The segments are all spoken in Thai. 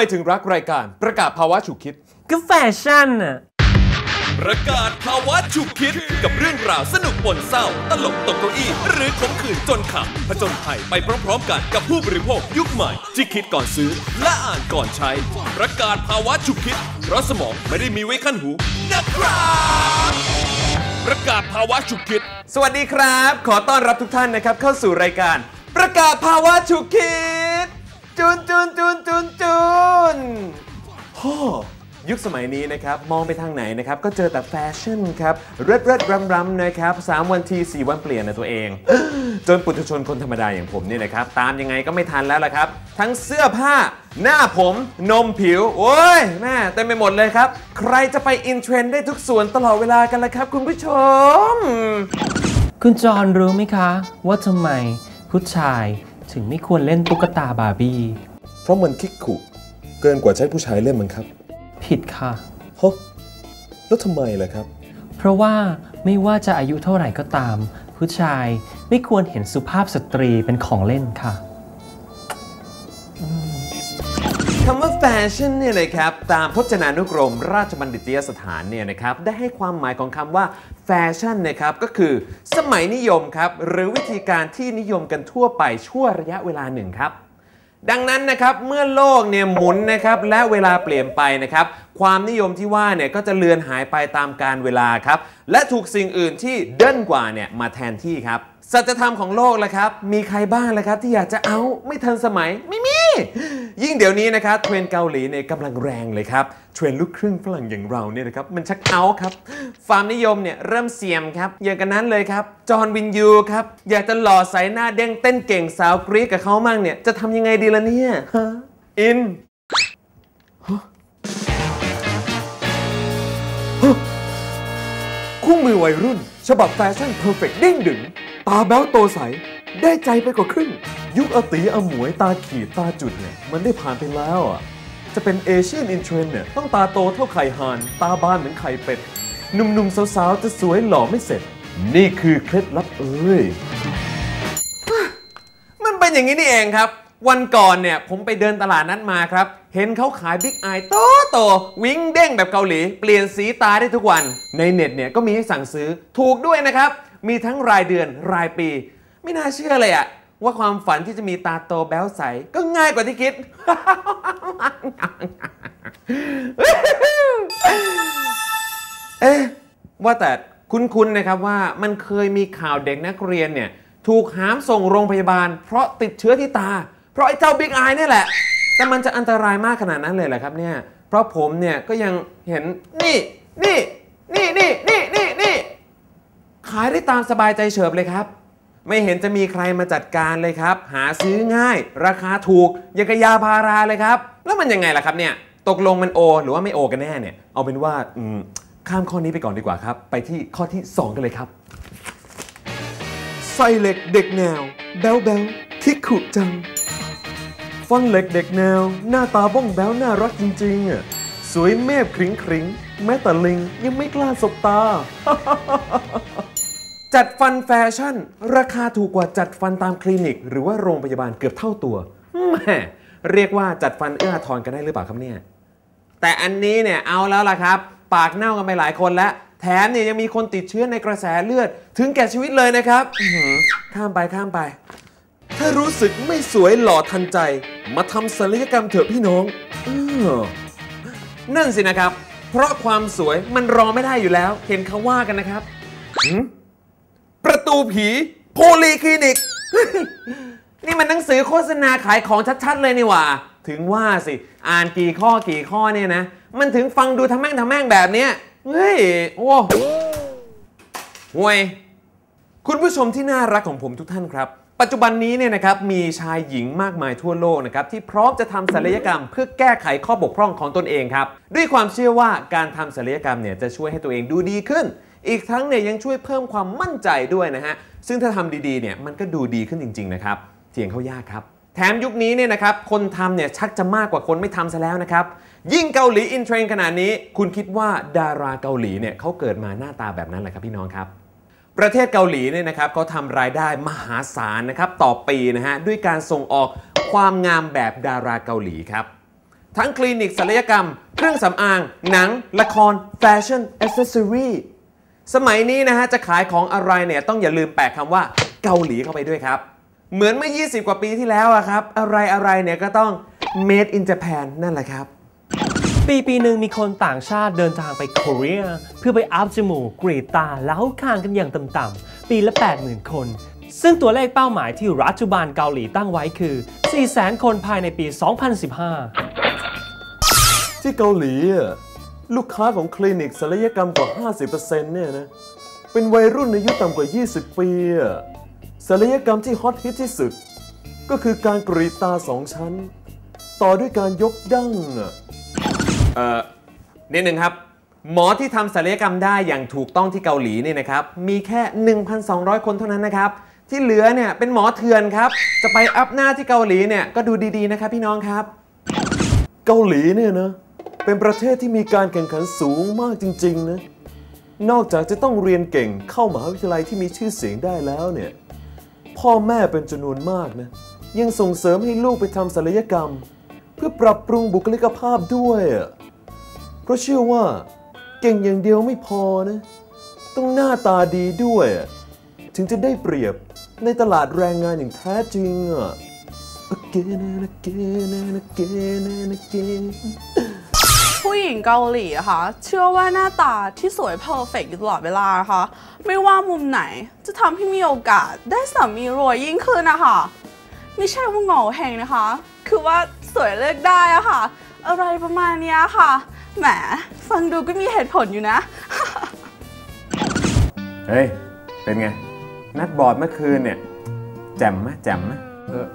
มถึงรักรายการประกาศภาวะฉุกคิด ก็แฟชั่นอะประกาศภาวะฉุกคิดกับเรื่องราวสนุกปนเศร้า ตลกตกเก้าอี้ หรือขมขื่นจนขำผจญภัยไปพร้อมๆกันกับผู้บริโภคยุคใหม่ ที่คิดก่อนซื้อ และอ่านก่อนใช้ ประกาศภาวะฉุกคิด เพราะสมองไม่ได้มีไว้ขั้นหูนะครับประกาศภาวะฉุกคิด สวัสดีครับ ขอต้อนรับทุกท่านนะครับเข้าสู่รายการ ประกาศภาวะฉุกคิด จูนจูนจูนจูนจูนฮ่อยุคสมัยนี้นะครับ มองไปทางไหนนะครับ ก็เจอแต่แฟชั่นครับเริดเริดรำรำนะครับสามวันทีสี่วันเปลี่ยนนะตัวเอง จนปุถุชนคนธรรมดาอย่างผมเนี่ยนะครับ ตามยังไงก็ไม่ทันแล้วล่ะครับ ทั้งเสื้อผ้า หน้าผมนมผิว โอ้ยแม่เต็มไปหมดเลยครับ ใครจะไปอินเทรนด์ได้ทุกส่วนตลอดเวลากันล่ะครับ คุณผู้ชม คุณจอห์นรู้ไหมคะ ว่าทำไมผู้ชาย ถึงไม่ควรเล่นตุ๊กตาบาร์บี้ เพราะมันคิกขุเกินกว่าจะใช้ผู้ชายเล่นมันครับ ผิดค่ะ ฮะ แล้วทำไมล่ะครับ เพราะว่าไม่ว่าจะอายุเท่าไหร่ก็ตาม ผู้ชายไม่ควรเห็นสุภาพสตรีเป็นของเล่นค่ะ คำว่าแฟชั่นเนี่ยนะครับตามพจนานุกรม ราชบัณฑิตยสถานเนี่ยนะครับได้ให้ความหมายของคำว่าแฟชั่นนะครับก็คือสมัยนิยมครับหรือวิธีการที่นิยมกันทั่วไปชั่วระยะเวลาหนึ่งครับดังนั้นนะครับเมื่อโลกเนี่ยหมุนนะครับและเวลาเปลี่ยนไปนะครับความนิยมที่ว่าเนี่ยก็จะเลือนหายไปตามการเวลาครับและถูกสิ่งอื่นที่เด่นกว่าเนี่ยมาแทนที่ครับสัจธรรมของโลกแหละครับ มีใครบ้างละครับที่อยากจะเอาไม่ทันสมัยไม่มี ยิ่งเดี๋ยวนี้นะครับเทรนด์เกาหลีเนี่ยกำลังแรงเลยครับเทรนด์ลูกครึ่งฝรั่งอย่างเราเนี่ยนะครับมันชักเอาครับความนิยมเนี่ยเริ่มเสียมครับอย่างกันนั้นเลยครับจอห์นวินยูครับอยากจะหล่อใสหน้าเด้งเต้นเก่งสาวกรี๊ดกับเขามั่งเนี่ยจะทำยังไงดีล่ะเนี่ยฮะอินคู่มือวัยรุ่น ฉบับแฟชั่นเพอร์เฟกต์เด้งดึง ตาแบ้วโตใส ได้ใจไปกว่าครึ่ง ยุคอตีอหมวยตาขีดตาจุดเนี่ย มันได้ผ่านไปแล้วอะ จะเป็นเอเชียนอินเทรนเนี่ย ต้องตาโตเท่าไข่ห่าน ตาบานเหมือนไข่เป็ด หนุ่มๆ สาวๆ จะสวยหล่อไม่เสร็จ นี่คือเคล็ดลับเอ้ย มันเป็นอย่างนี้นี่เองครับ วันก่อนเนี่ย ผมไปเดินตลาดนัดมาครับ เห็นเขาขายบิ๊กไอโตโต วิ่งเด้งแบบเกาหลี เปลี่ยนสีตาได้ทุกวัน ในเน็ตเนี่ยก็มีให้สั่งซื้อถูกด้วยนะครับ มีทั้งรายเดือนรายปี ไม่น่าเชื่อเลยอะว่าความฝันที่จะมีตาโตแบ๊วใส ก็ง่ายกว่าที่คิด เอ๊ะว่าแต่คุ้นๆนะครับว่ามันเคยมีข่าวเด็กนักเรียนเนี่ย ถูกหามส่งโรงพยาบาล เพราะติดเชื้อที่ตา เพราะไอ้เจ้าบิ๊กไอนี่แหละ แต่มันจะอันตรายมากขนาดนั้นเลยเหรอครับเนี่ย เพราะผมเนี่ยก็ยังเห็นนี่นี่นี่นี่นี่นี่นี่ขายได้ตามสบายใจเฉิบเลยครับ ไม่เห็นจะมีใครมาจัดการเลยครับ หาซื้อง่าย ราคาถูกยังกบยาพาราเลยครับ แล้วมันยังไงล่ะครับเนี่ย ตกลงมันโอ หรือว่าไม่โอกันแน่เนี่ย เอาเป็นว่าอืมข้ามข้อนี้ไปก่อนดีกว่าครับ ไปที่ข้อที่ 2 กันเลยครับ ใส่เหล็กเด็กแนว แบลแบลคิกขุจัง ฟันเหล็กเด็กแนว หน้าตาบ้องแบ้วน่ารักจริงๆอะสวยเมฟคริงคริงแม้แต่ลิงยังไม่กล้าสบตา จัดฟันแฟชั่น ราคาถูกกว่าจัดฟันตามคลินิก หรือว่าโรงพยาบาลเกือบเท่าตัวแหม่เรียกว่าจัดฟันเอื้อทอาทรกันได้หรือเปล่าครับเนี่ย แต่อันนี้เนี่ยเอาแล้วล่ะครับ ปากเน่ากันไปหลายคนแล้ว แถมเนี่ยยังมีคนติดเชื้อในกระแสเลือด ถึงแก่ชีวิตเลยนะครับข้ามไปข้ามไป ถ้ารู้สึกไม่สวยหล่อทันใจ มาทำศัลยกรรมเถอะพี่น้องเออนั่นสินะครับ เพราะความสวยมันรอไม่ได้อยู่แล้ว เห็นเขาว่ากันนะครับหื ประตูผีโพลีคลินิก นี่มันหนังสือโฆษณาขายของชัดๆเลยนี่หว่า ถึงว่าสิ อ่านกี่ข้อกี่ข้อเนี่ยนะ มันถึงฟังดูทำแม่งทำแม่งแบบเนี้ยเฮ้ย โอ้ห่วย คุณผู้ชมที่น่ารักของผมทุกท่านครับ ปัจจุบันนี้เนี่ยนะครับมีชายหญิงมากมายทั่วโลกนะครับที่พร้อมจะทำศัลยกรรมเพื่อแก้ไขข้อบกพร่องของตนเองครับ ด้วยความเชื่อว่าการทำศัลยกรรมเนี่ยจะช่วยให้ตัวเองดูดีขึ้น อีกทั้งเนี่ยยังช่วยเพิ่มความมั่นใจด้วยนะฮะ ซึ่งถ้าทำดีๆเนี่ยมันก็ดูดีขึ้นจริง ๆ นะครับเถียงเขายากครับ แถมยุคนี้เนี่ยนะครับคนทำเนี่ยชักจะมากกว่าคนไม่ทำซะแล้วนะครับ ยิ่งเกาหลีอินเทรนด์ขนาดนี้ คุณคิดว่าดาราเกาหลีเนี่ยเขาเกิดมาหน้าตาแบบนั้นแหละครับพี่น้องครับประเทศเกาหลีเนี่ยนะครับเขาทำรายได้มหาศาลนะครับต่อปีนะฮะด้วยการส่งออกความงามแบบดาราเกาหลีครับ ทั้งคลินิกศัลยกรรม เครื่องสำอาง หนัง ละคร แฟชั่นอ c เซสซอรี สมัยนี้นะฮะจะขายของอะไรเนี่ยต้องอย่าลืมแปะคำว่าเกาหลีเข้าไปด้วยครับ เหมือนเมื่อ 20 กว่าปีที่แล้วอะครับ อะไรอะไรเนี่ยก็ต้อง made in Japan นั่นแหละครับ ปีปีหนึ่งมีคนต่างชาติเดินทางไปเกาหลีเพื่อไปอัพจมูกกรีดตาแล้วคางกันอย่างต่ำๆปีละ 80,000 คน ซึ่งตัวเลขเป้าหมายที่รัฐบาลเกาหลีตั้งไว้คือ 400,000 คนภายในปี 2015 ที่เกาหลีอะ ลูกค้าของคลินิกศัลยกรรมกว่า 50%เนี่ยนะ เป็นวัยรุ่นอายุต่ำกว่า 20 ปีอะศัลยกรรมที่ฮอตฮิตที่สุด ก็คือการกรีดตาสองชั้น ต่อด้วยการยกดั้งอะเอ่อนิดหนึ่งครับ หมอที่ทำศัลยกรรมได้อย่างถูกต้องที่เกาหลีเนี่ยนะครับ มีแค่ 1,200 คนเท่านั้นนะครับ ที่เหลือเนี่ยเป็นหมอเถื่อนครับ จะไปอัพหน้าที่เกาหลีเนี่ยก็ดูดีๆนะครับพี่น้องครับ เกาหลีเนี่ยนะ เป็นประเทศที่มีการแข่งขันสูงมากจริง ๆ นะ นอกจากจะต้องเรียนเก่งเข้ามหาวิทยาลัยที่มีชื่อเสียงได้แล้วเนี่ย พ่อแม่เป็นจำนวนมากนะ ยังส่งเสริมให้ลูกไปทำศัลยกรรม เพื่อปรับปรุงบุคลิกภาพด้วยอะเพราะเชื่อว่า เก่งอย่างเดียวไม่พอนะ ต้องหน้าตาดีด้วย ถึงจะได้เปรียบในตลาดแรงงานอย่างแท้จริงอะ Again and again and again and again ผู้หญิงเกาหลีอะค่ะเชื่อว่าหน้าตาที่สวยเพอร์เฟกอยู่ตลอดเวลานะคะ ไม่ว่ามุมไหนจะทำให้มีโอกาสได้สามีรวยยิ่งขึ้นนะคะไม่ใช่ว่าโง่เฮงนะคะ คือว่าสวยเลือกได้อะค่ะ อะไรประมาณเนี้ยค่ะ แหม ฟังดูก็มีเหตุผลอยู่นะ เฮ้ย เป็นไง นัดบอร์ดเมื่อคืนเนี่ย แจ่มไหมแจ่มไหมเออ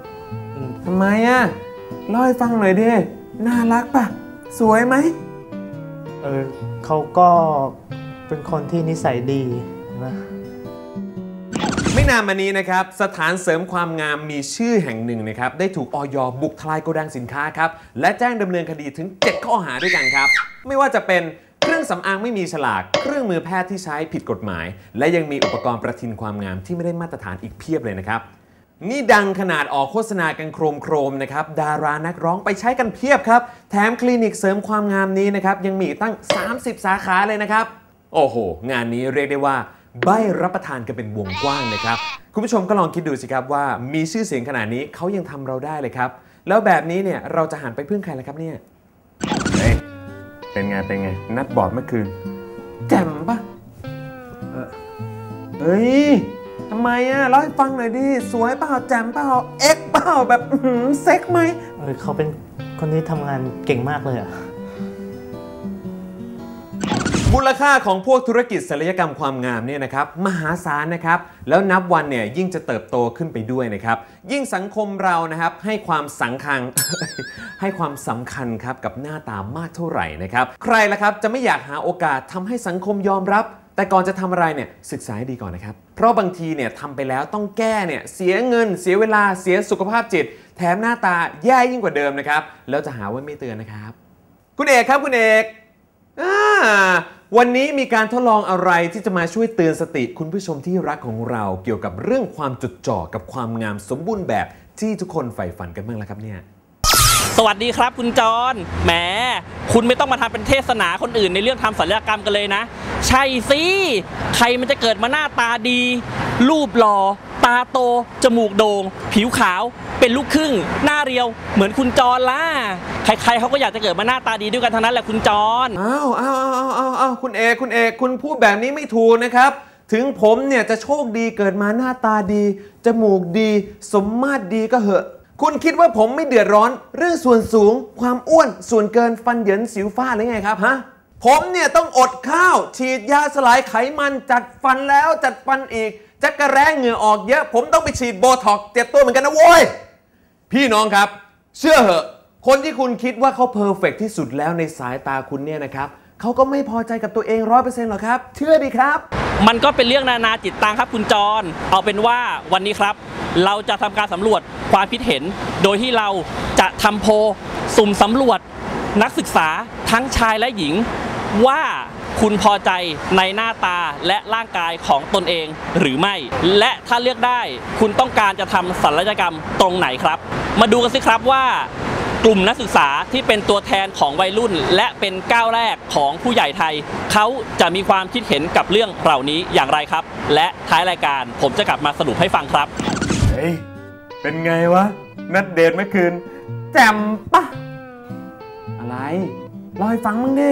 ทำไมอะเล่าให้ฟังหน่อยดิ น่ารักปะ สวยไหมเออเขาก็เป็นคนที่นิสัยดีนะไม่นานมานี้นะครับ สถานเสริมความงามมีชื่อแห่งหนึ่งนะครับ ได้ถูกออยบุกทลายโกดังสินค้าครับ และแจ้งดำเนินคดีถึง 7 ข้อหาด้วยกันครับ ไม่ว่าจะเป็นเครื่องสำอางไม่มีฉลาก เครื่องมือแพทย์ที่ใช้ผิดกฎหมาย และยังมีอุปกรณ์ประทินความงามที่ไม่ได้มาตรฐานอีกเพียบเลยนะครับ นี่ดังขนาดออกโฆษณากันโครมโครมๆนะครับ ดารานักร้องไปใช้กันเพียบครับ แถมคลินิกเสริมความงามนี้นะครับ ยังมีอีกตั้ง 30 สาขาเลยนะครับ โอ้โห งานนี้เรียกได้ว่าใบรับประทานกันเป็นวงกว้างนะครับ คุณผู้ชมก็ลองคิดดูสิครับว่ามีชื่อเสียงขนาดนี้เขายังทำเราได้เลยครับ แล้วแบบนี้เนี่ยเราจะหันไปพึ่งใครล่ะครับเนี่ยเฮ้ยเป็นไง เป็นไง นัดบอร์ดเมื่อคืน แจ่มปะเออเฮ้ย ทำไมอะเล่าให้ฟังหน่อยดิ สวยเปล่าแจ่มเปล่าเอ็กเปล่าแบบอื้อหือเซ็กไหมเออเขาเป็นคนที่ทำงานเก่งมากเลยอะมูลค่าของพวกธุรกิจศัลยกรรมความงามเนี่ยนะครับมหาศาลนะครับแล้วนับวันเนี่ยยิ่งจะเติบโตขึ้นไปด้วยนะครับยิ่งสังคมเรานะครับให้ความสังคัง ให้ความสำคัญครับกับหน้าตามากเท่าไหร่นะครับใครล่ะครับจะไม่อยากหาโอกาสทำให้สังคมยอมรับ แต่ก่อนจะทำอะไรเนี่ยศึกษาให้ดีก่อนนะครับ เพราะบางทีเนี่ยทำไปแล้วต้องแก้เนี่ยเสียเงิน เสียเวลาเสียสุขภาพจิต แถมหน้าตาแย่ยิ่งกว่าเดิมนะครับ แล้วจะหาว่าไม่เตือนนะครับ คุณเอกครับคุณเอกอวันนี้มีการทดลองอะไรที่จะมาช่วยเตือนสติคุณผู้ชมที่รักของเราเกี่ยวกับเรื่องความจดจ่อกับความงามสมบูรณ์แบบที่ทุกคนใฝ่ฝันกันบ้างแล้วครับเนี่ย สวัสดีครับคุณจรแหมคุณไม่ต้องมาทำเป็นเทศนาคนอื่นในเรื่องทำศัลยกรรมกันเลยนะ ใช่สิใครมันจะเกิดมาหน้าตาดี รูปหล่อตาโต จมูกโดง่งผิวขาว เป็นลูกครึ่ง หน้าเรียว เหมือนคุณจรล่ะใครๆเขาก็อยากจะเกิดมาหน้าตาดีด้วยกันทั้งนั้นแหละคุณจรอ้าวอ้าวอ้าวอ้าวอ้าวคุณเอกคุณเอกคุณพูดแบบนี้ไม่ถูกนะครับ ถึงผมเนี่ยจะโชคดีเกิดมาหน้าตาดี จมูกดี สมมาตรดีก็เหอะ คุณคิดว่าผมไม่เดือดร้อน เรื่องส่วนสูง ความอ้วน ส่วนเกินฟันเหยินสิวฟ้าหรือไงครับฮะผมเนี่ยต้องอดข้าว ฉีดยาสลายไขมันจัดฟันแล้วจัดฟันอีกจักระแร้เหงื่อออกเยอะ ผมต้องไปฉีดโบท็อกเจ็บตัวเหมือนกันนะโว้ยพี่น้องครับ เชื่อเหอะ คนที่คุณคิดว่าเขาเพอร์เฟกที่สุดแล้วในสายตาคุณเนี่ยนะครับเขาก็ไม่พอใจกับตัวเองร้อยเปอร์เซ็นต์หรอกครับ เชื่อดีครับ มันก็เป็นเรื่องนานาจิตตังครับคุณจร เอาเป็นว่าวันนี้ครับ เราจะทำการสำรวจความคิดเห็น โดยที่เราจะทำโพสุ่มสำรวจนักศึกษาทั้งชายและหญิง ว่าคุณพอใจในหน้าตาและร่างกายของตนเองหรือไม่ และถ้าเลือกได้คุณต้องการจะทำศัลยกรรมตรงไหนครับ มาดูกันสิครับว่า กลุ่มนักศึกษาที่เป็นตัวแทนของวัยรุ่น และเป็นก้าวแรกของผู้ใหญ่ไทย เขาจะมีความคิดเห็นกับเรื่องเหล่านี้อย่างไรครับ และท้ายรายการผมจะกลับมาสรุปให้ฟังครับเฮ้ยเป็นไงวะนัดเดทเมื่อคืนแจ่มปะอะไรเล่าให้ฟังมึงดิ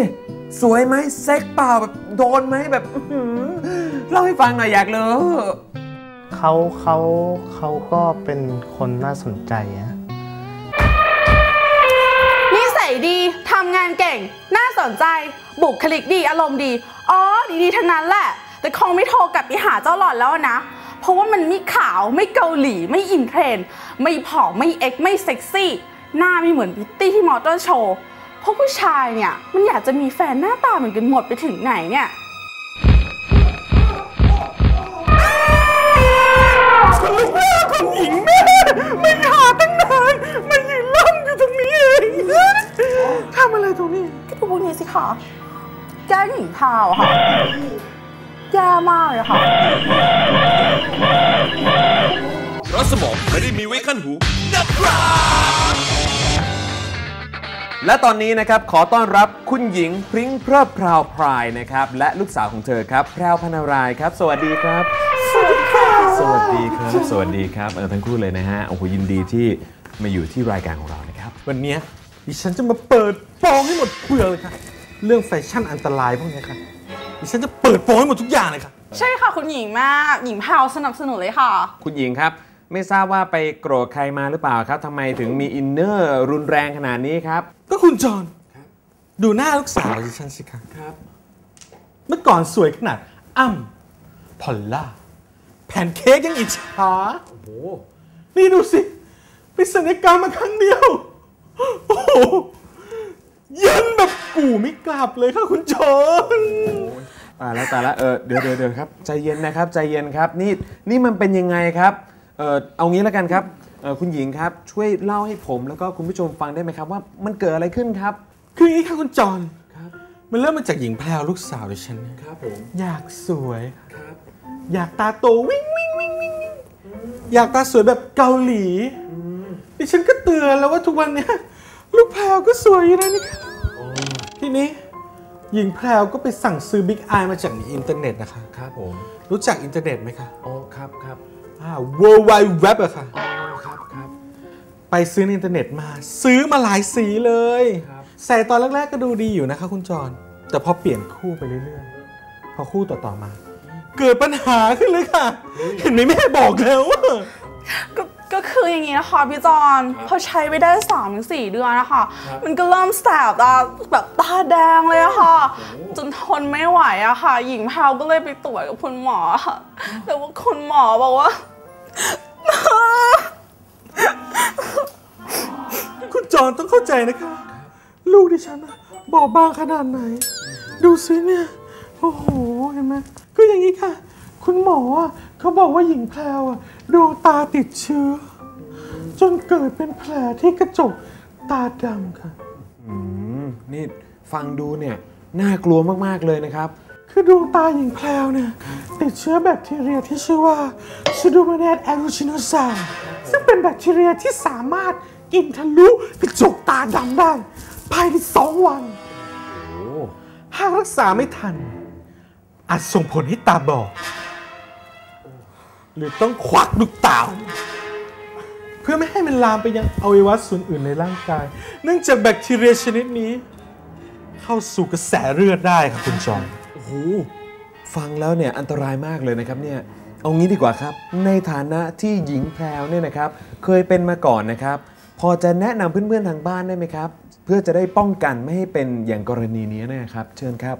สวยไหมเซ็กเปล่าแบบโดนไหมแบบอื้อหือเล่าให้ฟังหน่อยอยากรู้เขาเขาเขาก็เป็นคนน่าสนใจอะ นเก่ง น่าสนใจ บุคลิกดี อารมณ์ดี อ๋อ ดีๆ ทั้งนั้นแหละ แต่คงไม่โทรกลับไปหาเจ้าหลอดแล้วนะ เพราะว่ามันไม่ขาว ไม่เกาหลี ไม่อินเทรนด์ไม่ผอม ไม่เอ็กซ์ไม่เซ็กซี่ หน้าไม่เหมือนพิตตี้ที่มอเตอร์โชว์เพราะผู้ชายเนี่ย มันอยากจะมีแฟนหน้าตาเหมือนกันหมดไปถึงไหนเนี่ยคุณหญิงแม่ไม่หาตั้งนาน มันยืน อยู่ตรงนี้เองทำอะไรตรงนี้ก็ดูพวกนี้สิคะแก้หญิงพาวอะค่ะแย่มากเลยค่ะเพราะสมองไม่ได้มีไว้ขั้นหูนะครับและตอนนี้นะครับขอต้อนรับคุณหญิงพริ้งเพริบพราวพรายนะครับและลูกสาวของเธอครับแพรวพนารายครับ สวัสดีครับ สวัสดีครับ สวัสดีครับ สวัสดีครับเออทั้งคู่เลยนะฮะโอ้โหยินดีที่ มาอยู่ที่รายการของเรานะครับ วันเนี้ยดิฉันจะมาเปิดโปงให้หมดเปลือกเลยค่ะ เรื่องแฟชั่นอันตรายพวกเนี้ยค่ะดิฉันจะเปิดโปงให้หมดทุกอย่างเลยค่ะ ใช่ค่ะคุณหญิงมากหญิงพาวสนับสนุนเลยค่ะ คุณหญิงครับ ไม่ทราบว่าไปโกรธใครมาหรือเปล่าครับทำไมถึงมีอินเนอร์รุนแรงขนาดนี้ครับ ก็คุณจอนดูหน้าลูกสาวดิฉันสิคะครับ เมื่อก่อนสวยขนาดอ้ำพอลล่าแพนเค้กยังอิจฉาโอ้โหนี่ดูสิ ไปศัลยกรรมมาครั้งเดียว โอ้โหเย็นแบบกูไม่กลับเลยค่ะคุณจอนตายแล้วตายแล้วเออเดี๋ยวเดี๋ยวเดี๋ยวครับใจเย็นนะครับใจเย็นครับนี่นี่มันเป็นยังไงครับเออเอางี้แล้วกันครับเออคุณหญิงครับช่วยเล่าให้ผมแล้วก็คุณผู้ชมฟังได้ไหมครับว่ามันเกิดอะไรขึ้นครับ คืออย่างนี้ค่ะคุณจอนมันเริ่มมาจากหญิงแพรวลูกสาวดิฉันเนี่ยครับผมอยากสวยอยากตาโตวิ่งวิ่งวิ่งวิ่งวิ่งอยากตาสวยแบบเกาหลี ดิฉันก็เตือนแล้วว่าทุกวันเนี้ยลูกแพรวก็สวยอยู่นะนี่ค่ะทีนี้หญิงแพรวก็ไปสั่งซื้อบิ๊กไอมาจากในอินเทอร์เน็ตนะคะ ครับผม รู้จักอินเทอร์เน็ตไหมคะโอ้ครับครับอ่า World Wide Web อะค่ะครับครับ ไปซื้อในอินเทอร์เน็ตมา ซื้อมาหลายสีเลยครับ ใส่ตอนแรกๆก็ดูดีอยู่นะคะ คุณจร แต่พอเปลี่ยนคู่ไปเรื่อยๆ พอคู่ต่อๆมา เกิดปัญหาขึ้นเลยค่ะ เห็นไหมแม่บอกแล้วว่า ก็ ก็คืออย่างนี้นะคะพี่จอนพอใช้ไปได้3ามถึงสเดือนนะคะ มันก็เริ่มแสบตาแบบตาแดงเลยอะค่ะ จนทนไม่ไหวอะค่ะ หญิงพาวก็เลยไปตรวจกับคุณหมอค่ะแต่ว่าคุณหมอบอกว่า คุณจรต้องเข้าใจนะคะ ลูกดิฉันอะบอบบางขนาดไหน ดูสิเนี่ย โอ้โห เห็นไหมคืออย่างนี้ค่ะ คุณหมออะเขาบอกว่าหญิงแพรวอะ ดวงตาติดเชื้อ จนเกิดเป็นแผลที่กระจกตาดำค่ะอืมนี่ฟังดูเนี่ยน่ากลัวมาก ๆ เลยนะครับ คือดวงตาหญิงแพรวเนี่ย ติดเชื้อแบคทีเรียที่ชื่อว่า Pseudomonas aeruginosa ซึ่งเป็นแบคทีเรียที่สามารถกินทะลุกระจกตาดำได้ ภายในสองวัน หากรักษาไม่ทัน อาจส่งผลให้ตาบอด หรือต้องควักลูกตาเพื่อไม่ให้มันลามไปยังอวัยวะส่วนอื่นในร่างกาย เนื่องจากแบคทีเรียชนิดนี้ เข้าสู่กระแสเลือดได้ครับคุณจอห์นโอ้โหฟังแล้วเนี่ยอันตรายมากเลยนะครับเนี่ยเอางี้ดีกว่าครับ ในฐานะที่หญิงแพรวเนี่ยนะครับ เคยเป็นมาก่อนนะครับ พอจะแนะนำเพื่อนๆทางบ้านได้ไหมครับ เพื่อจะได้ป้องกันไม่ให้เป็นอย่างกรณีนี้นะครับ เชิญครับ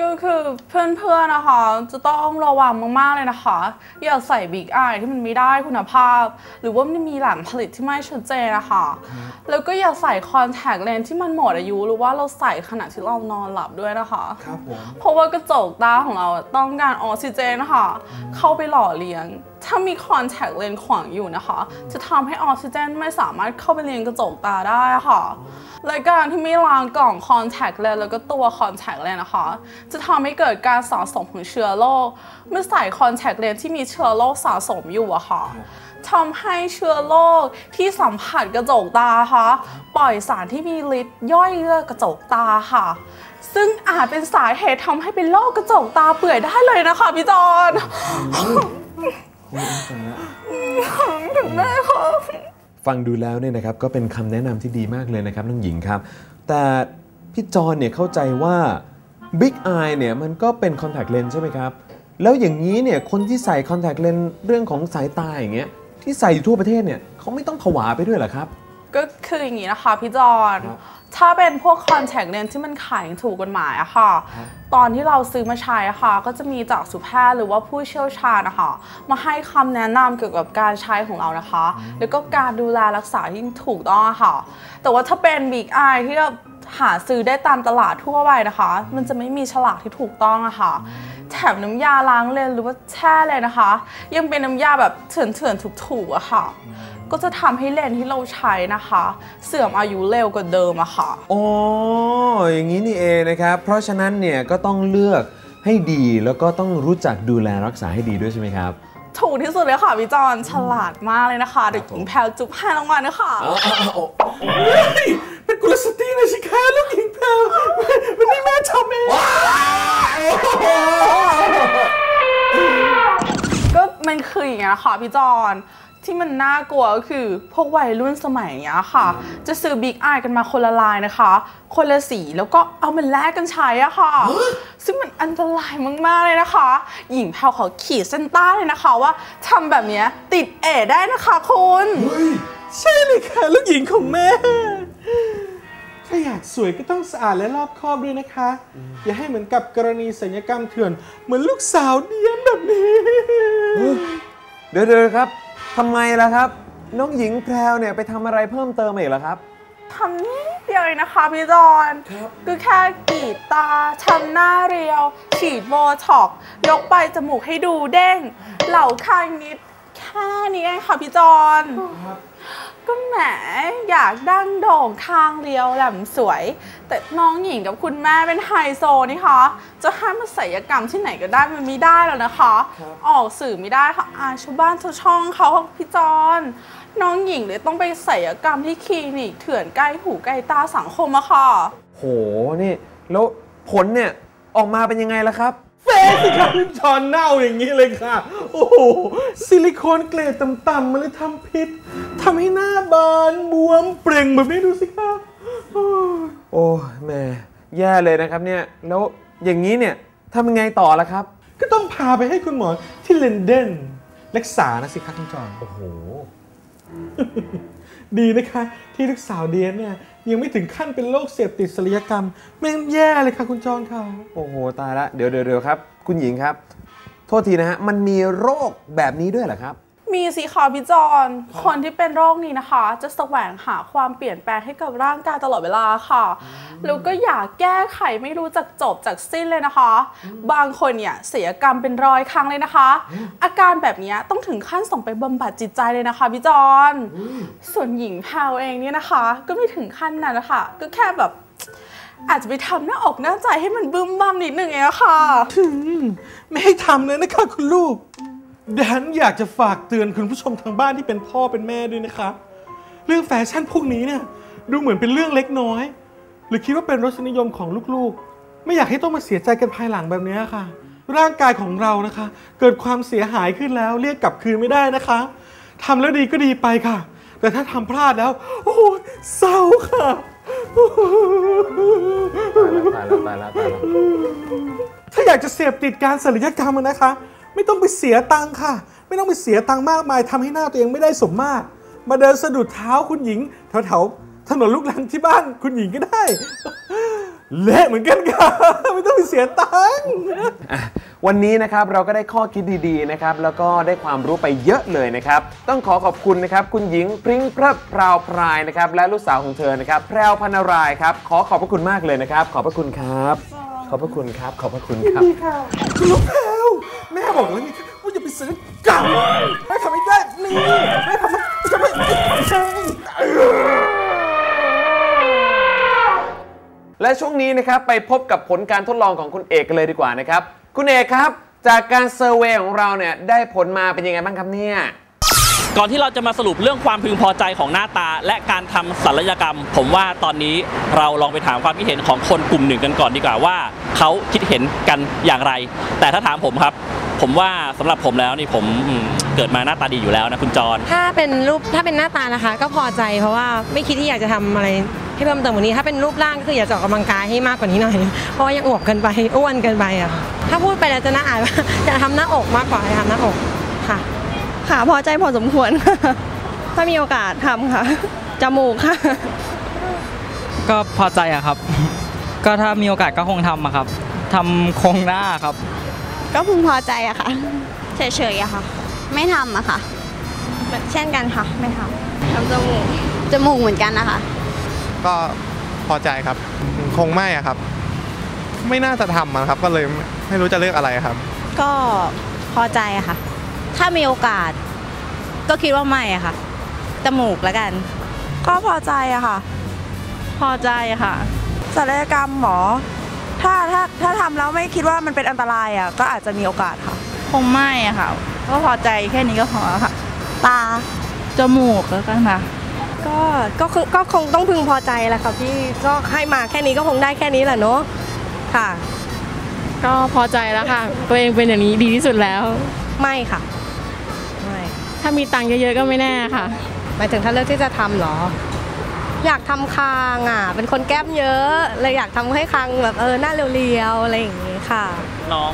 ก็คือเพื่อนๆนะคะ จะต้องระวังมากๆเลยนะคะ อย่าใส่บิ๊กอายที่มันไม่ได้คุณภาพ หรือว่ามันมีแหล่งผลิตที่ไม่ชัดเจนนะคะ แล้วก็อย่าใส่คอนแทคเลนส์ที่มันหมดอายุ หรือว่าเราใส่ขณะที่เรานอนหลับด้วยนะคะครับผมเพราะว่ากระจกตาของเราต้องการออกซิเจนนะคะ เข้าไปหล่อเลี้ยง ถ้ามีคอนแทคเลนส์ขวางอยู่นะคะ จะทำให้ออกซิเจนไม่สามารถเข้าไปเลี้ยงกระจกตาได้ค่ะและการที่ไม่ล้างกล่องคอนแทคเลนส์แล้วก็ตัวคอนแทคเลนส์นะคะ จะทำให้เกิดการสะสมของเชื้อโรคเมื่อใส่คอนแทคเลนส์ที่มีเชื้อโรคสะสมอยู่อะค่ะทำให้เชื้อโรคที่สัมผัสกระจกตาค่ะปล่อยสารที่มีฤทธิ์ย่อยเลือดกระจกตาค่ะ ซึ่งอาจเป็นสาเหตุทำให้เป็นโรคกระจกตาเปื่อยได้เลยนะคะพี่จอน ถึงได้ค่ะฟังดูแล้วเนี่ยนะครับก็เป็นคำแนะนำที่ดีมากเลยนะครับน้องหญิงครับ แต่พี่จอนเนี่ยเข้าใจว่า Big Eye เนี่ยมันก็เป็น Contact Lens ใช่ไหมครับ แล้วอย่างนี้เนี่ยคนที่ใส่ Contact Lens เรื่องของสายตาอย่างเงี้ยที่ใส่อยู่ทั่วประเทศเนี่ยเขาไม่ต้องผวาไปด้วยเหรอครับ ก็คืออย่างนี้นะคะพี่จอน ถ้าเป็นพวกคอนแทคเลนส์ที่มันขายอย่างถูกกฎหมายอะค่ะ ตอนที่เราซื้อมาใช้อะค่ะ ก็จะมีจากสุแพทย์หรือว่าผู้เชี่ยวชาญนะคะมาให้คำแนะนำเกี่ยวกับการใช้ของเรานะคะ แล้วก็การดูแลรักษาที่ถูกต้องอะค่ะ แต่ว่าถ้าเป็นบิ๊กไอที่เราหาซื้อได้ตามตลาดทั่วไปนะคะ มันจะไม่มีฉลากที่ถูกต้องอะค่ะ แถมน้ำยาล้างเลนส์หรือว่าแช่เลยนะคะ ยังเป็นน้ำยาแบบเถื่อนๆถูกๆอะค่ะ ก็จะทำให้เลนส์ที่เราใช้นะคะ เสื่อมอายุเร็วกว่าเดิมอะค่ะ อ๋อ อย่างนี้นี่เองนะครับ เพราะฉะนั้นเนี่ยก็ต้องเลือกให้ดีแล้วก็ต้องรู้จักดูแลรักษาให้ดีด้วยใช่ไหมครับ ถูกที่สุดเลยค่ะพี่จอนฉลาดมากเลยนะคะเด็กหญิงแพลวจุ๊บให้รางวัลนะคะเป็นกุลสตรีเลยสิคะลูกหญิงแพรววันนี้แม่ทำเองก็มันคืออย่างเงี้ยค่ะพี่จอน ที่มันน่ากลัวก็คือพวกวัยรุ่นสมัยเนี้ยค่ะ จะซื้อบิ๊กไอกันมาคนละลายนะคะ คนละสีแล้วก็เอามันแลกกันใช้อะค่ะ ซึ่งมันอันตรายมากๆเลยนะคะ หญิงแพลวขอขีดเส้นใต้เลยนะคะว่าทำแบบเนี้ยติดเอดได้นะคะคุณใช่เลยค่ะลูกหญิงของแม่ถ้าอยากสวยก็ต้องสะอาดและรอบคอบด้วยนะคะ อย่าให้เหมือนกับกรณีสัญญกรรมเถื่อน เหมือนลูกสาวเดียนแบบนี้ เดี๋ยวเดี๋ยวครับ ทำไมล่ะครับ น้องหญิงแพรวเนี่ยไปทำอะไรเพิ่มเติมอีกเหรอครับทำนิดเดียวเองนะคะพี่จอนก็แค่กรีดตาทำหน้าเรียว ฉีดโบท็อกซ์ยกไปจมูกให้ดูเด้ง เหล่าคางนิด แค่นี้เองค่ะพี่จอน ก็แหมอยากดั้งโด่งคางเรียวแหลมสวย แต่น้องหญิงกับคุณแม่เป็นไฮโซนี่คะจะให้มาศัลยกรรมที่ไหนก็ได้มันไม่ได้แล้วนะคะ ออกสื่อไม่ได้ค่ะอายชาวบ้านชาวช่องเขาค่ะพี่จอนน้องหญิงเลยต้องไปศัลยกรรมที่คลินิกเถื่อนใกล้หูใกล้ตาสังคมอะค่ะ โหนี่ แล้วผลเนี่ยออกมาเป็นยังไงล่ะครับเฟซสิครับจอนเน่าอย่างนี้เลยค่ะ โอ้โหซิลิโคนเกรดต่ำๆมันเลยทำพิษ ทำให้หน้าบานบวมเปล่งแบบนี้ดูสิคะโอ้ยโอ้ยแม่แย่เลยนะครับเนี่ย แล้วอย่างนี้เนี่ยทำยังไงต่อล่ะครับ ก็ต้องพาไปให้คุณหมอที่เลนเดนรักษานะสิคะคุณจอนโอ้โห ดีนะคะ ที่ลูกสาวเดียนเนี่ยยังไม่ถึงขั้นเป็นโรคเสพติดศัลยกรรมไม่งั้นแย่เลยค่ะคุณจอนค่ะ โอ้โห ตายละเดี๋ยวเดี๋ยวเดี๋ยวครับ คุณหญิงครับ โทษทีนะฮะมันมีโรคแบบนี้ด้วยเหรอครับ มีสิคะพี่จอนคนที่เป็นโรคนี้นะคะ จะแสวงหาความเปลี่ยนแปลงให้กับร่างกายตลอดเวลาค่ะ แล้วก็อยากแก้ไขไม่รู้จักจบจากสิ้นเลยนะคะ บางคนเนี่ยเสียกรรมเป็นร้อยครั้งเลยนะคะ อาการแบบเนี้ยต้องถึงขั้นส่งไปบำบัดจิตใจเลยนะคะพี่จอนส่วนหญิงแพลวเองเนี่ยนะคะ ก็ไม่ถึงขั้นนั้นนะคะก็แค่แบบอาจจะไปทำหน้าอกหน้าใจให้มันบึ้มบ้ามนิดนึงเองอะค่ะอืมไม่ให้ทำเลยนะคะคุณลูก ดันอยากจะฝากเตือนคุณผู้ชมทางบ้านที่เป็นพ่อเป็นแม่ด้วยนะคะ เรื่องแฟชั่นพวกนี้เนี่ยดูเหมือนเป็นเรื่องเล็กน้อย หรือคิดว่าเป็นรสนิยมของลูกๆ ไม่อยากให้ต้องมาเสียใจกันภายหลังแบบนี้ค่ะ ร่างกายของเรานะคะ เกิดความเสียหายขึ้นแล้วเรียกกลับคืนไม่ได้นะคะทำแล้วดีก็ดีไปค่ะ แต่ถ้าทำพลาดแล้ว โอ้โหเศร้าค่ะตายแล้วตายแล้วตายแล้วถ้าอยากจะเสพติดการศัลยกรรมอะนะคะ ไม่ต้องไปเสียตังค่ะ ไม่ต้องไปเสียตังมากมายทำให้หน้าตัวเองไม่ได้สมมาตร มาเดินสะดุดเท้าคุณหญิงแถวๆถนนลูกรังที่บ้านคุณหญิงก็ได้เละเหมือนกันค่ะไม่ต้องไปเสียตังค์วันนี้นะครับเราก็ได้ข้อคิดดีๆนะครับแล้วก็ได้ความรู้ไปเยอะเลยนะครับ ต้องขอขอบคุณนะครับคุณหญิงพริ้งเพลิบพราวพรายนะครับและลูกสาวของเธอนะครับแพรวพันารายครับขอขอบพระคุณมากเลยนะครับ ขอบพระคุณครับ อบพระคุณครับ ขอบพระคุณครับดีค่ะคุณลูกแพรวแม่บอกแล้วนี่ค่ะว่าอย่าไปซื้อกรรมแม่ทำไม่ได้นี่แม่ทำไม่ทำไม่ใช่และช่วงนี้นะครับไปพบกับผลการทดลองของคุณเอกกันเลยดีกว่านะครับ คุณเอกครับ จากการเซอร์เวยของเราเนี่ยได้ผลมาเป็นยังไงบ้างครับเนี่ย ก่อนที่เราจะมาสรุปเรื่องความพึงพอใจของหน้าตา และการทำศัลยกรรม ผมว่าตอนนี้เราลองไปถามความคิดเห็นของคนกลุ่มหนึ่งกันก่อนดีกว่าว่าเขาคิดเห็นกันอย่างไร แต่ถ้าถามผมครับ ผมว่าสำหรับผมแล้วนี่ผมเกิดมาหน้าตาดีอยู่แล้วนะคุณจร ถ้าเป็นรูปถ้าเป็นหน้าตานะคะ ก็พอใจเพราะว่าไม่คิดที่อยากจะทำอะไรให้เพิ่มเติมกว่านี้ถ้าเป็นรูปร่างก็คืออยากจะออกกำลังกายให้มากกว่านี้หน่อย เพราะว่ายังอวบเกินไปอ้วนเกินไปอะค่ะถ้าพูดไปแล้วจะน่าอายว่าอยากทำหน้าอกมากกว่าอยากทำหน้าอกค่ะ ค่ะพอใจพอสมควร ถ้ามีโอกาสทำค่ะ จมูกค่ะ ก็พอใจอะครับ ก็ถ้ามีโอกาสก็คงทำอะครับทำโครงหน้าครับ ก็พึงพอใจอะค่ะ เฉยๆอะค่ะ ไม่ทำอะค่ะ เช่นกันค่ะ ไม่ทำทำจมูก จมูกเหมือนกันนะคะ ก็พอใจครับ คงไม่อะครับ ไม่น่าจะทำอะครับ ก็เลยไม่รู้จะเลือกอะไรครับ ก็พอใจอะค่ะ ถ้ามีโอกาส ก็คิดว่าไม่อะค่ะจมูกแล้วกัน ก็พอใจอะค่ะ พอใจอะค่ะศัลยกรรมหมอ ถ้าถ้าถ้าทำแล้วไม่คิดว่ามันเป็นอันตรายอะก็อาจจะมีโอกาสค่ะ คงไม่อะค่ะ ก็พอใจแค่นี้ก็พอค่ะ ตา จมูกแล้วกันค่ะ ก็ก็คงก็คงต้องพึงพอใจแหละค่ะพี่ก็ให้มาแค่นี้ก็คงได้แค่นี้แหละเนาะค่ะ ก็พอใจแล้วค่ะ ตัวเองเป็นอย่างนี้ดีที่สุดแล้ว ไม่ค่ะไม่ ถ้ามีตังค์เยอะๆก็ไม่แน่ค่ะ หมายถึงถ้าเลือกที่จะทำเหรอ อยากทำคางอะ เป็นคนแก้มเยอะเลยอยากทำให้คางแบบเออหน้าเรียวๆอะไรอย่างงี้ค่ะน้อง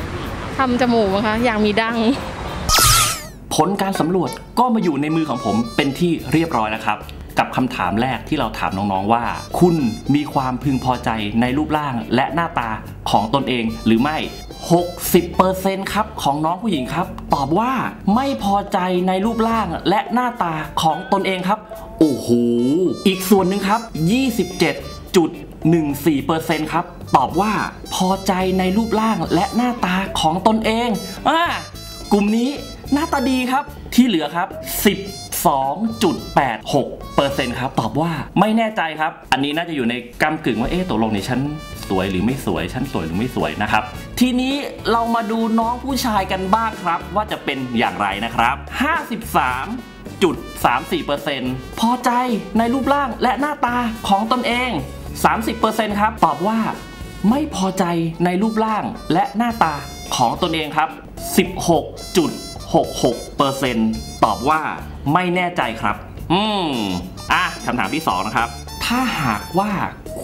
ทำจมูกนะคะอยากมีดัง ผลการสำรวจก็มาอยู่ในมือของผมเป็นที่เรียบร้อยแล้วครับ กับคำถามแรกที่เราถามน้องๆว่า คุณมีความพึงพอใจในรูปร่างและหน้าตาของตนเองหรือไม่ 60%ครับ ของน้องผู้หญิงครับ ตอบว่าไม่พอใจในรูปร่างและหน้าตาของตนเองครับ โอ้โห อีกส่วนหนึ่งครับ 27จุด14%ครับ ตอบว่าพอใจในรูปร่างและหน้าตาของตนเองอ่ากลุ่มนี้หน้าตาดีครับ ที่เหลือครับ12.86%ครับ ตอบว่าไม่แน่ใจครับ อันนี้น่าจะอยู่ในกำกึ่งว่า เอ๊ะตกลงในฉัน สวยหรือไม่สวยฉันสวยหรือไม่สวยนะครับ ทีนี้เรามาดูน้องผู้ชายกันบ้างครับ ว่าจะเป็นอย่างไรนะครับ 53 30.34%พอใจในรูปร่างและหน้าตาของตนเอง 30%ครับ ตอบว่า ไม่พอใจในรูปร่างและหน้าตาของตนเองครับ 16.66%ตอบว่าไม่แน่ใจครับ อืมอะคำถามที่ 2 นะครับ ถ้าหากว่า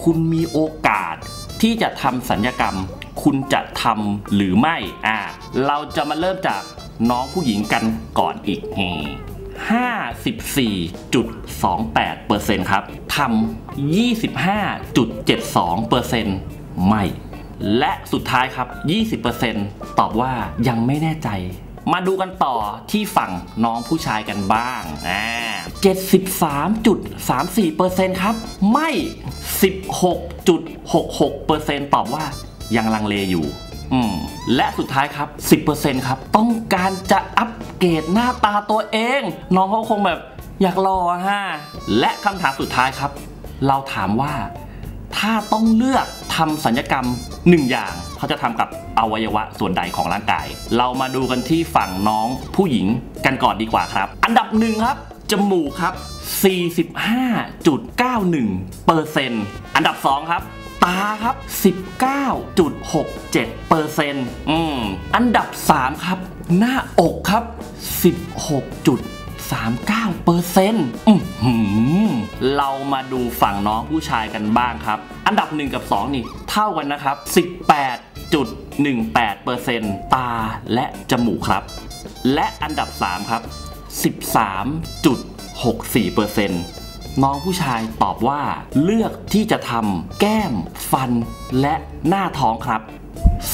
คุณมีโอกาส ที่จะทำสัญญกรรม คุณจะทำหรือไม่อะเราจะมาเริ่มจากน้องผู้หญิงกันก่อนอีกเฮ54.28%ครับทำ25.72%ไม่ และสุดท้ายครับ 20%ตอบว่ายังไม่แน่ใจ มาดูกันต่อที่ฝั่งน้องผู้ชายกันบ้างอ่า73.34%ครับ ไม่ 16.66%ตอบว่ายังลังเลอยู่ อืม และสุดท้ายครับ 10%ครับ ต้องการจะอัปเกรดหน้าตาตัวเอง น้องเขาคงแบบอยากรอฮะ และคำถามสุดท้ายครับ เราถามว่า ถ้าต้องเลือกทำสัญญกรรมหนึ่งอย่าง เขาจะทำกับ อวัยวะส่วนใดของร่างกาย เรามาดูกันที่ฝั่งน้องผู้หญิงกันก่อนดีกว่าครับ อันดับหนึ่งครับ จมูกครับ 45.91%อร์เซ็นต์อันดับ 2 ครับตาครับ 19.67%อร์เซ็นต์อืม อันดับ 3 ครับ หน้าอกครับ 16.39%เปอร์เซ็นต์อืเรามาดูฝั่งน้องผู้ชายกันบ้างครับ อันดับ 1 กับ 2 นี่ เท่ากันนะครับ 18 10.18%ตาและจมูกครับ และอันดับ 3 ครับ 13.64%น้องผู้ชายตอบว่าเลือกที่จะทำแก้ม ฟัน และหน้าท้องครับ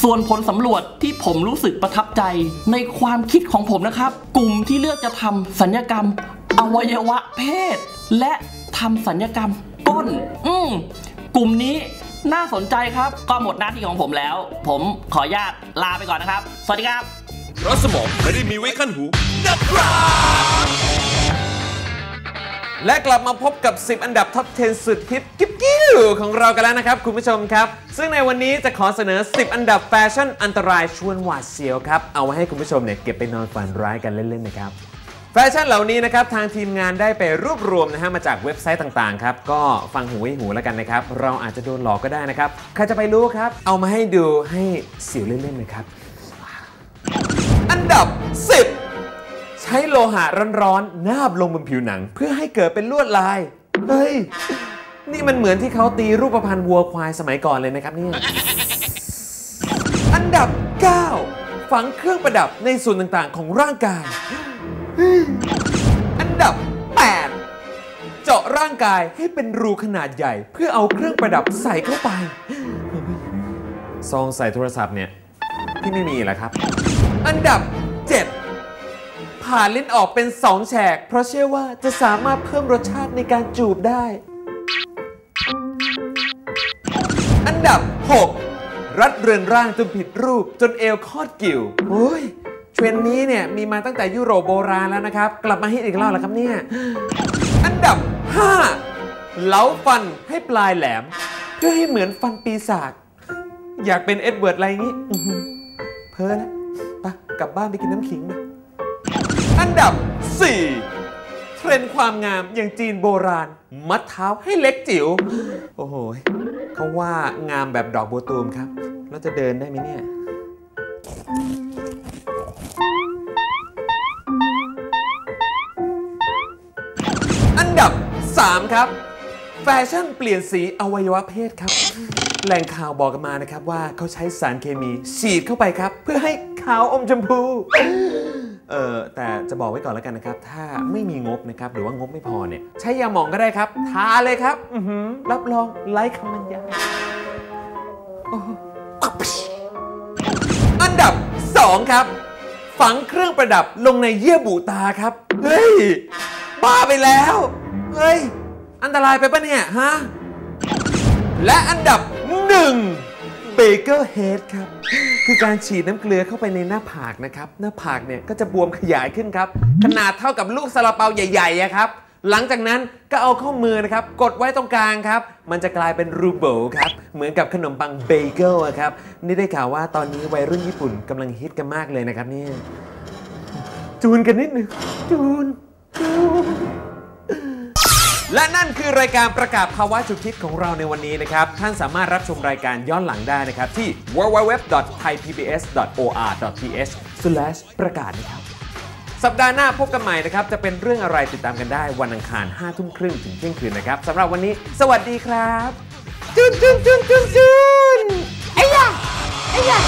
ส่วนผลสำรวจที่ผมรู้สึกประทับใจในความคิดของผมนะครับ กลุ่มที่เลือกจะทำสัญญกรรม อวัยวะเพศ และทำสัญญกรรมก้น อืมกลุ่มนี้ น่าสนใจครับ ก็หมดหน้าที่ของผมแล้ว ผมขออนุญาตลาไปก่อนนะครับ สวัสดีครับเพราะสมองไม่ได้มีไว้ขั้นหูนะครับและกลับมาพบกับ 10 อันดับท็อป 10 สุดฮิตกิ๊บกิ้วของเรากันแล้วนะครับ คุณผู้ชมครับ ซึ่งในวันนี้จะขอเสนอ 10 อันดับแฟชั่นอันตรายชวนหวาดเสียวครับ เอาไว้ให้คุณผู้ชมเนี่ยเก็บไปนอนฝันร้ายกันเล่นๆนะครับ แฟชั่นเหล่านี้นะครับทางทีมงานได้ไปรวบรวมนะฮะมาจากเว็บไซต์ต่างๆครับก็ฟังหูไว้หูแล้วกันนะครับ เราอาจจะโดนหลอกก็ได้นะครับ ใครจะไปรู้ครับ เอามาให้ดูให้เสียวเล่นๆนะครับ อันดับ 10 ใช้โลหะร้อนๆนาบลงบนผิวหนัง เพื่อให้เกิดเป็นลวดลายเฮ้ยนี่มันเหมือนที่เขาตีรูปพรรณวัวควายสมัยก่อนเลยนะครับเนี่ยอันดับ 9 ฝังเครื่องประดับในส่วนต่างๆ ของร่างกาย อันดับ 8 เจาะร่างกายให้เป็นรูขนาดใหญ่ เพื่อเอาเครื่องประดับใส่เข้าไป ซองใส่โทรศัพท์เนี่ยที่ไม่มีแหละครับ อันดับ 7 ผ่าลิ้นออกเป็น 2 แฉก เพราะเชื่อว่าจะสามารถเพิ่มรสชาติในการจูบได้ อันดับ 6 รัดเรือนร่างจนผิดรูปจนเอวคอดกิ่วโอ้ย เทรนนี้เนี่ยมีมาตั้งแต่ยุโรปโบราณแล้วนะครับ กลับมาฮิตอีกรอบแล้วครับเนี่ย อันดับ 5 เล้าฟันให้ปลายแหลม เพื่อให้เหมือนฟันปีศาจอยากเป็นเอ็ดเวิร์ดอะไรอย่างงี้ เพ้อแล้วไปกลับบ้านไปกินน้ำขิงมาอันดับ 4 เทรนด์ความงามอย่างจีนโบราณ มัดเท้าให้เล็กจิ๋ว โอ้โหเขาว่างามแบบดอกบัวตูมครับ แล้วจะเดินได้ไหมเนี่ย 3 ครับ แฟชั่นเปลี่ยนสีอวัยวะเพศครับ แหล่งข่าวบอกกันมานะครับว่าเขาใช้สารเคมีฉีดเข้าไปครับ เพื่อให้ขาวอมชมพู เออแต่จะบอกไว้ก่อนแล้วกันนะครับ ถ้าไม่มีงบนะครับ หรือว่างบไม่พอเนี่ย ใช้ยาหมองก็ได้ครับ ทาเลยครับ อือหือรับรองไร้คำบรรยายโอ้โหอันดับ 2 ครับ ฝังเครื่องประดับลงในเยื่อบุตาครับ เฮ้ย บ้าไปแล้ว เฮ้ย อันตรายไปปะเนี่ย ฮะ และอันดับหนึ่งเบเกอร์เฮดครับ คือการฉีดน้ำเกลือเข้าไปในหน้าผากนะครับ หน้าผากเนี่ยก็จะบวมขยายขึ้นครับ ขนาดเท่ากับลูกซาลาเปาใหญ่ๆอะครับ หลังจากนั้นก็เอาข้อมือนะครับ กดไว้ตรงกลางครับ มันจะกลายเป็นรูโบครับ เหมือนกับขนมปังเบเกิลอะครับ นี่ได้ข่าวว่าตอนนี้วัยรุ่นญี่ปุ่นกำลังฮิตกันมากเลยนะครับเนี่ยจูนกันนิดหนึ่งจูนจูน และนั่นคือรายการประกาศภาวะฉุกคิดของเราในวันนี้นะครับ ท่านสามารถรับชมรายการย้อนหลังได้นะครับ ที่ www.thaipbs.or.th ประกาศนะครับ สัปดาห์หน้าพบกันใหม่นะครับ จะเป็นเรื่องอะไรติดตามกันได้วันอังคาร5ทุ่มครึ่งถึงเที่ยงคืนนะครับสำหรับวันนี้ สวัสดีครับจุนจุนจุนจุนจุนไอ้ยะไอ้ยะ